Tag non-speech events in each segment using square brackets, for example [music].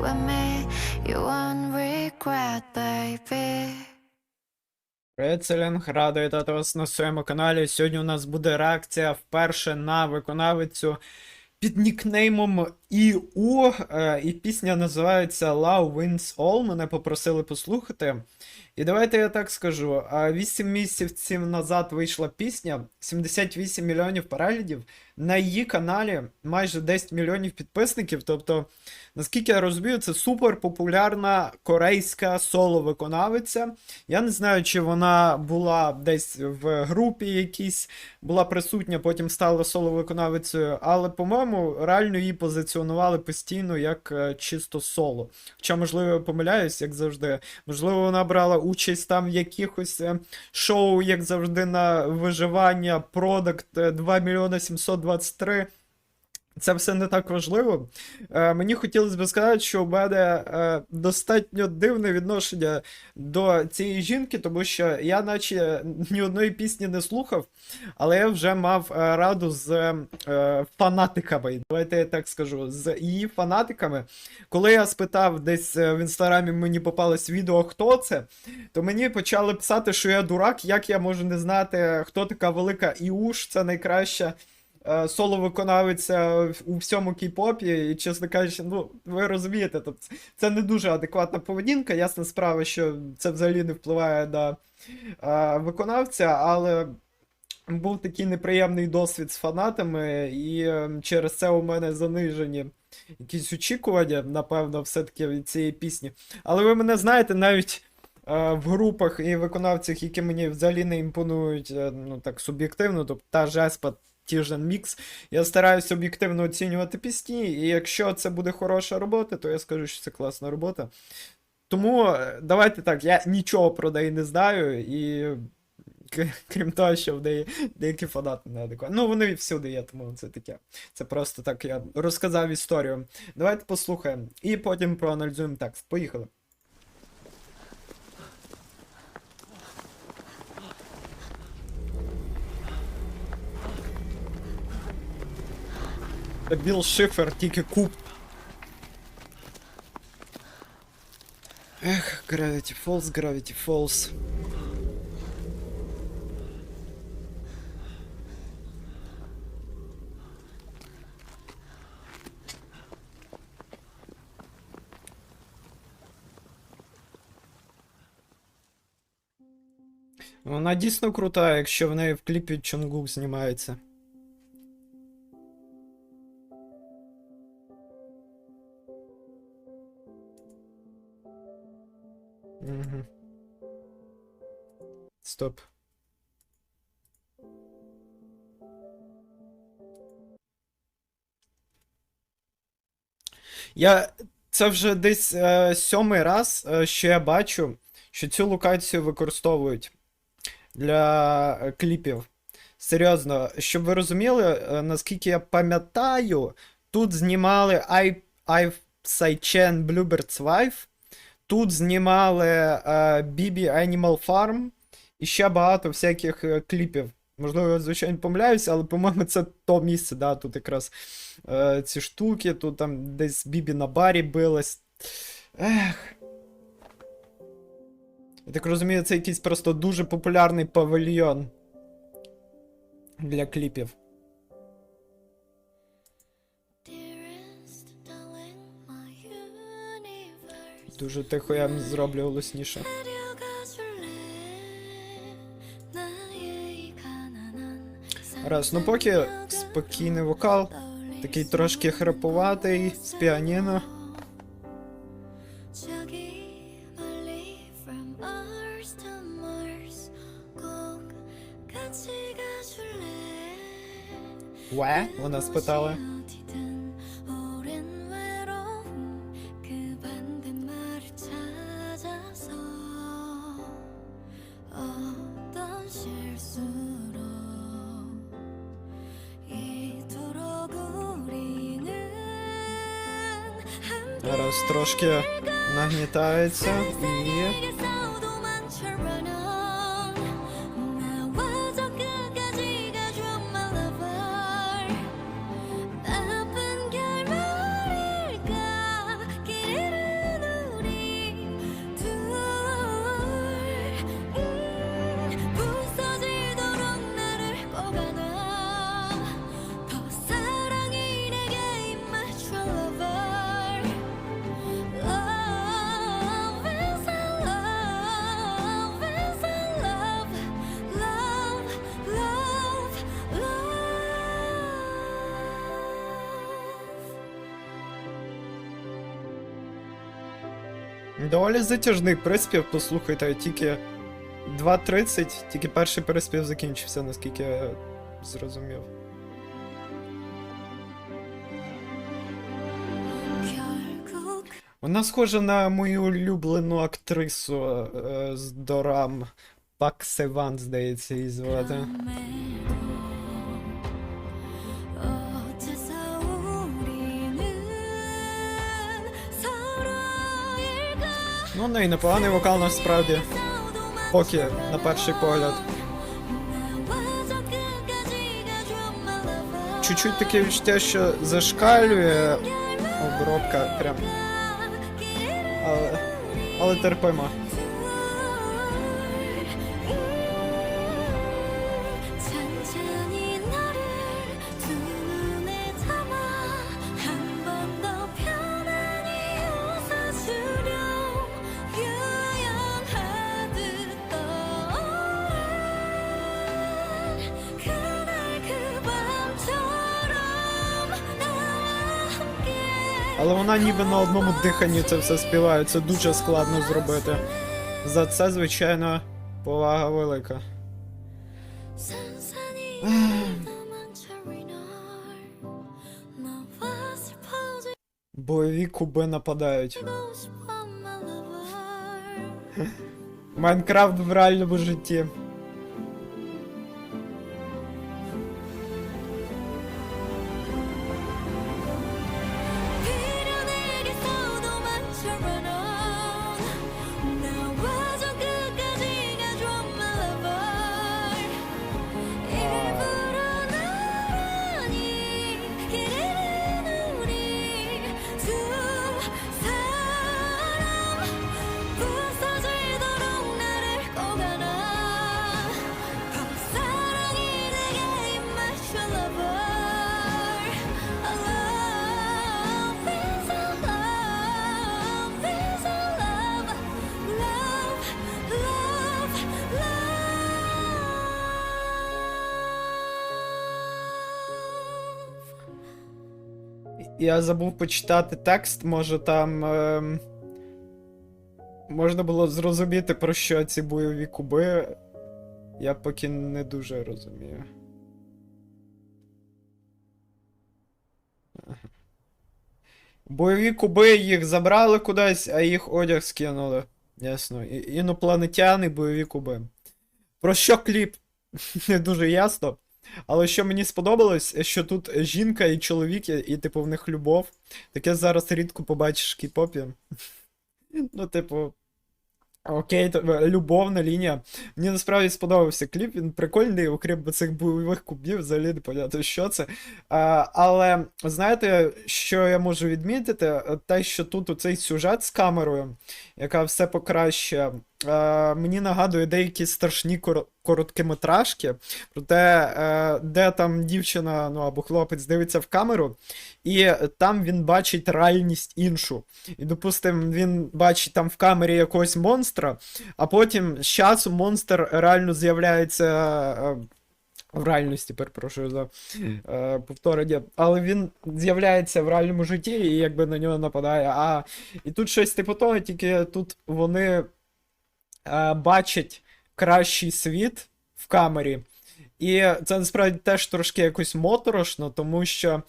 with me. You won't regret, baby. Привіт, Селінг, радий вітати вас на своєму каналі. Сьогодні у нас буде реакція вперше на виконавицю під нікнеймом ІУ. е, І пісня називається Love Wins All. Мене попросили послухати. І давайте я так скажу: 8 місяців назад вийшла пісня, 78 мільйонів переглядів. На її каналі майже 10 мільйонів підписників. Тобто, наскільки я розумію, це супер популярна корейська соло-виконавиця. Я не знаю, чи вона була десь в групі якійсь, була присутня, потім стала соло-виконавицею, але, по-моєму, реально її позиціонували постійно як е, чисто соло. Хоча, можливо, я помиляюсь, як завжди. Можливо, вона брала участь там в якихось е, шоу, як завжди, на виживання, продакт 2 мільйони 723. Це все не так важливо. Е, мені хотілося б сказати, що у мене е, достатньо дивне відношення до цієї жінки, тому що я, наче, ні одної пісні не слухав, але я вже мав е, раду з е, фанатиками. Давайте я так скажу, з її фанатиками. Коли я спитав десь е, в інстаграмі, мені попалось відео, хто це, то мені почали писати, що я дурак, як я можу не знати, хто така велика Іуш, це найкраща е, соло-виконавиця у всьому кей-попі, і, чесно кажучи, ну, ви розумієте, тобто це не дуже адекватна поведінка. Ясна справа, що це взагалі не впливає на е, виконавця, але був такий неприємний досвід з фанатами, і е, через це у мене занижені якісь очікування, напевно, все-таки від цієї пісні. Але ви мене знаєте, навіть. е, В групах і виконавцях, які мені взагалі не імпонують, е, ну так суб'єктивно, тобто та ж Еспа, ті ж Мікс, я стараюся об'єктивно оцінювати пісні, і якщо це буде хороша робота, то я скажу, що це класна робота. Тому е, давайте так, я нічого про неї не знаю, і крім того, що в неї деякі фанати неадекватні. Ну, вони всюди є, тому це таке. Це просто так я розказав історію. Давайте послухаємо і потім проаналізуємо текст. Поїхали. Це Білл Шифер, тільки куб. Ех, Gravity Falls, Gravity Falls. Вона дійсно крута, якщо в неї в кліпі Чонгук знімається. Стоп. Я. Це вже десь е, сьомий раз, е, що я бачу, що цю локацію використовують для е, кліпів. Серйозно, щоб ви розуміли, е, наскільки я пам'ятаю, тут знімали I, I Saichen Bluebird's Wife, тут знімали е, BB Animal Farm і ще багато всяких е, кліпів. Можливо, я звичайно помиляюся, але, по-моєму, це то місце, да, тут якраз е, ці штуки, тут там десь Бібі на барі билась. Ех. Я так розумію, це якийсь просто дуже популярний павільйон для кліпів. Дуже тихо я зроблю голосніше. Раз, ну поки спокійний вокал, такий трошки храпуватий з піаніно. Уе? Вона спитала. Трошки нагнітається і. Доволі затяжний приспів, послухайте, тільки 2.30, тільки перший приспів закінчився, наскільки я зрозумів. Вона схожа на мою улюблену актрису е, з Дорам. Пак Севан, здається, її звати. Ну не і непоганий вокал насправді. Поки на перший погляд. Чуть-чуть таке відчуття, що зашкалює обробка прям. Але. Але терпимо. вона ніби на одному диханні це все співає. Це дуже складно зробити. За це, звичайно, повага велика. Бойові куби нападають. Майнкрафт в реальному житті. Я забув почитати текст, може там. ем, можна було зрозуміти, про що ці бойові куби. Я поки не дуже розумію. Бойові куби їх забрали кудись, а їх одяг скинули. Ясно. Інопланетяни, бойові куби. Про що кліп? [laughs] Не дуже ясно. Але що мені сподобалось, що тут жінка і чоловік, і, типу, в них любов. Таке зараз рідко побачиш в кей-попі. [laughs] Ну, типу. Окей, любовна лінія. Мені насправді сподобався кліп, він прикольний, окрім цих бойових кубів, взагалі не понятно, що це. А, але знаєте, що я можу відмітити? Те, що тут оцей сюжет з камерою, яка все покращує, е, мені нагадує деякі страшні кор- короткометражки, про те, е, де там дівчина, ну або хлопець дивиться в камеру, і там він бачить реальність іншу. І, допустим, він бачить там в камері якогось монстра, а потім з часом монстр реально з'являється. е, В реальності, перепрошую за е, повторення, але він з'являється в реальному житті і якби на нього нападає. А і тут щось типу того, тільки тут вони е, бачать кращий світ в камері. І це насправді теж трошки якось моторошно, тому що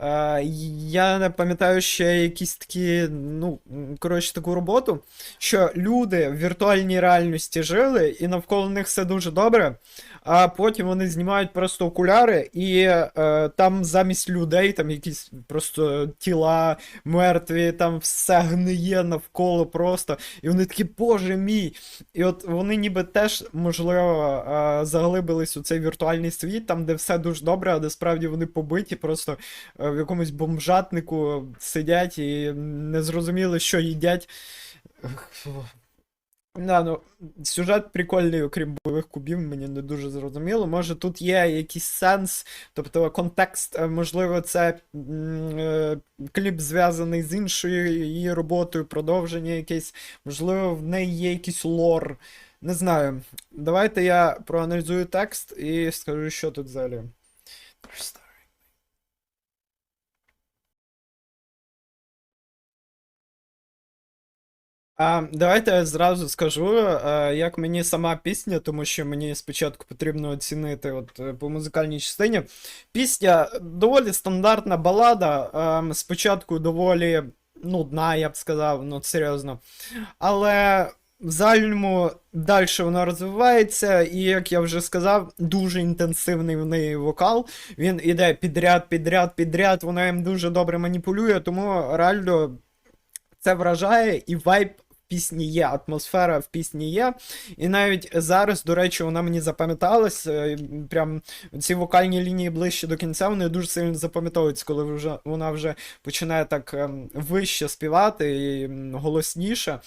я не пам'ятаю ще якісь такі, ну, коротше, таку роботу, що люди в віртуальній реальності жили, і навколо них все дуже добре, а потім вони знімають просто окуляри, і е, там замість людей там якісь просто тіла мертві, там все гниє навколо просто. І вони такі, боже мій. І от вони ніби теж, можливо, е, заглибились у цей віртуальний світ, там, де все дуже добре, а де справді вони побиті, просто в якомусь бомжатнику сидять і не зрозуміли, що їдять. Да, ну, сюжет прикольний, окрім бойових кубів, мені не дуже зрозуміло. Може, тут є якийсь сенс, тобто контекст, е, можливо, це е, кліп зв'язаний з іншою її роботою, продовження якесь, можливо, в неї є якийсь лор. Не знаю. Давайте я проаналізую текст і скажу, що тут взагалі. А, давайте я зразу скажу, е, як мені сама пісня, тому що мені спочатку потрібно оцінити от, е, по музикальній частині. Пісня доволі стандартна балада. ем, спочатку доволі нудна, я б сказав, ну серйозно. Але в загальному далі вона розвивається, і як я вже сказав, дуже інтенсивний в неї вокал. Він іде підряд, підряд, підряд, вона їм дуже добре маніпулює, тому реально це вражає, і вайб в пісні є, атмосфера в пісні є. І навіть зараз, до речі, вона мені запам'яталась. е, Прям ці вокальні лінії ближче до кінця, вони дуже сильно запам'ятовуються, коли вже, вона вже починає так ем, вище співати і голосніше.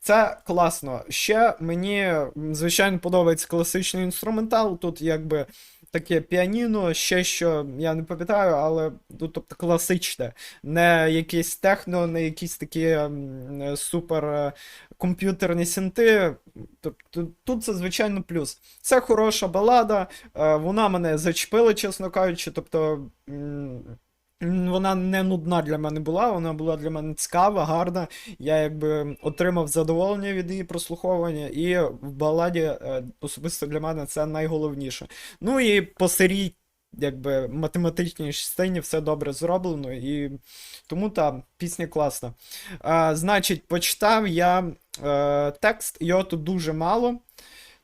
Це класно. Ще мені, звичайно, подобається класичний інструментал. Тут якби таке піаніно, ще що я не пам'ятаю, але ну, тобто класичне. Не якісь техно, не якісь такі м, е, супер е, комп'ютерні синти. Тобто тут це звичайно плюс. Це хороша балада, е, вона мене зачепила, чесно кажучи. Тобто. Вона не нудна для мене була, вона була для мене цікава, гарна. Я якби отримав задоволення від її прослуховування, і в баладі е, особисто для мене це найголовніше. Ну і по сирій, якби математичній частині все добре зроблено, і тому та пісня класна. А, значить, почитав я е, текст, його тут дуже мало.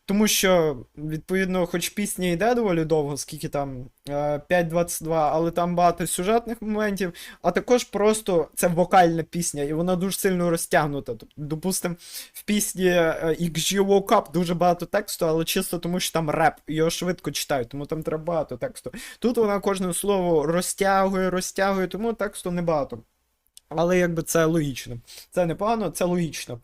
Тому що, відповідно, хоч пісня йде доволі довго, скільки там е, 5.22, але там багато сюжетних моментів, а також просто це вокальна пісня, і вона дуже сильно розтягнута. Тобто, допустим, в пісні е, XG Woke Up дуже багато тексту, але чисто тому, що там реп, його швидко читають, тому там треба багато тексту. Тут вона кожне слово розтягує, розтягує, тому тексту небагато. Але якби це логічно. Це не погано, це логічно.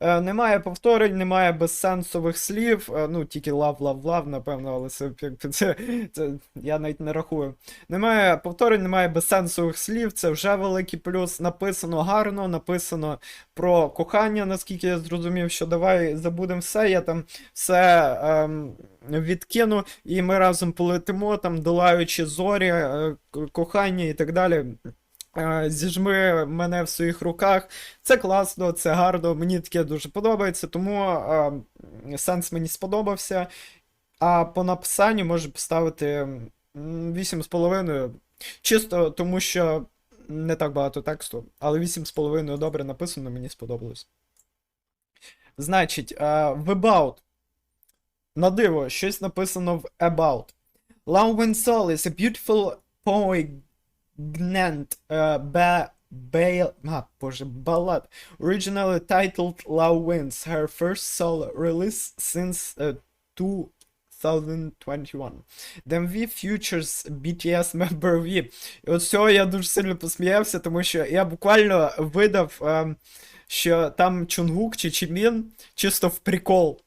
Е, немає повторень, немає безсенсових слів. Е, ну, тільки лав, лав, лав, напевно, але це, це, це я навіть не рахую. Немає повторень, немає безсенсових слів, це вже великий плюс. Написано гарно, написано про кохання, наскільки я зрозумів, що давай забудемо все, я там все ем, відкину, і ми разом полетимо, там, долаючи зорі, е, кохання і так далі. Е, Зіжми мене в своїх руках. Це класно, це гарно, мені таке дуже подобається, тому е, сенс мені сподобався. А по написанню можу поставити 8,5. Чисто тому, що не так багато тексту, але 8,5 добре написано, мені сподобалось. Значить, е, в About. На диво, щось написано в About. Love When Soul is a beautiful poignant uh, ba ba а, боже, ballad. Originally titled Love Wins, her first solo release since uh, 2021. The MV features BTS member V. І от цього я дуже сильно посміявся, тому що я буквально видав, ем, що там Чунгук чи Чимін чисто в прикол.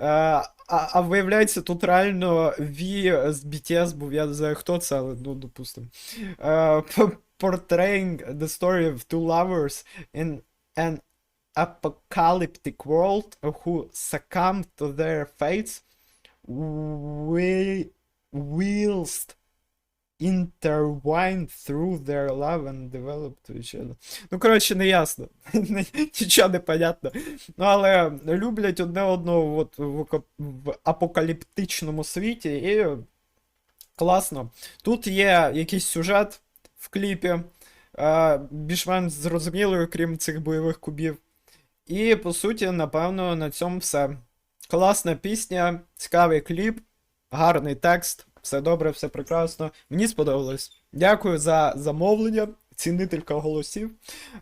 Е, а, а виявляється, тут реально V з BTS був, я не знаю, хто це, але ну, допустим. Е, п- portraying the story of two lovers in an apocalyptic world who succumb to their fates we whilst intertwined through their love and develop to each other. Ну, коротше, не ясно. [laughs] Нічого не понятно. Ну, але люблять одне одного от в, апокаліптичному світі, і класно. Тут є якийсь сюжет в кліпі, е, більш-менш зрозумілий, крім цих бойових кубів. І, по суті, напевно, на цьому все. Класна пісня, цікавий кліп, гарний текст, все добре, все прекрасно. Мені сподобалось. Дякую за замовлення, цінителька голосів.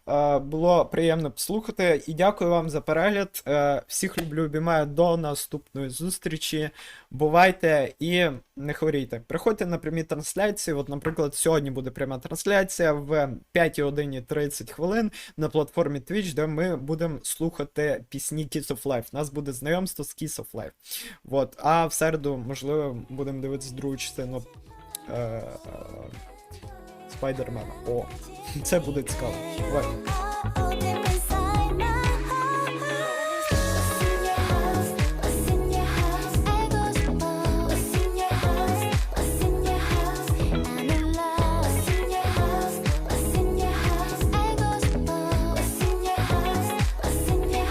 Е, Було приємно послухати і дякую вам за перегляд. Е, Всіх люблю, обіймаю до наступної зустрічі. Бувайте і не хворійте. Приходьте на прямі трансляції. От, наприклад, сьогодні буде пряма трансляція в 5 годині 30 хвилин на платформі Twitch, де ми будемо слухати пісні Kiss of Life. У нас буде знайомство з Kiss of Life. От. А в середу, можливо, будемо дивитися другу частину е- Спайдермена. О, [laughs] це буде цікаво. Is